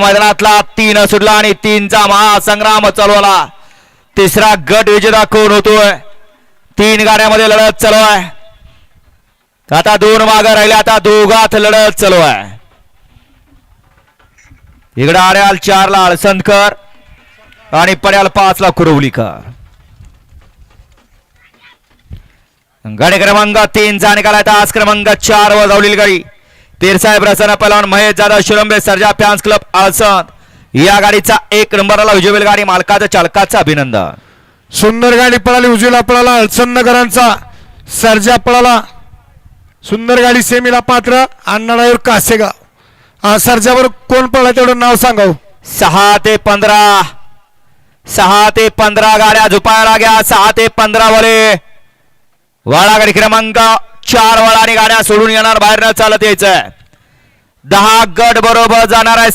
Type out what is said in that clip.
मैदानातला तीन सुटला आणि तीनचा महासंग्राम चालवला. तिसरा गट विजेता कोण होतोय? तीन गाड्यामध्ये लढत चालू आहे. आता दोन माग राहिले आता दोघात लढत चालू आहे. इकडे आड्याल चारला अळसंदकर आणि पड्याल पाचला कुरवलीकर गाडी क्रमांक तीनचा निकाल आहे. तास क्रमांक चार वर धावलेली गाडी. पीरसाहेब रसन पलवान महेश जाधव शिरंबे सर्जा फॅन्स क्लब आळसंद. या गाडीचा एक नंबरला विजय गाडी मालकाचं चालकाचं अभिनंदन. सुंदर गाडी पळाली उजवीला पळाला अळसन्नगरांचा सर्जा पळाला. सुंदर गाडी सेमीला पात्र अण्णाडायूर कासेगाव. सर्जावर कोण पळला तेवढं नाव सांगाव? सहा ते पंधरा. सहा ते पंधरा गाड्या झुपायला घ्या सहा ते पंधरा वळे वाडा गाडी क्रमांक चार वळाने आणि गाड्या सोडून येणार बाहेर चालत यायचं दहा गट बरोबर जाणार आहे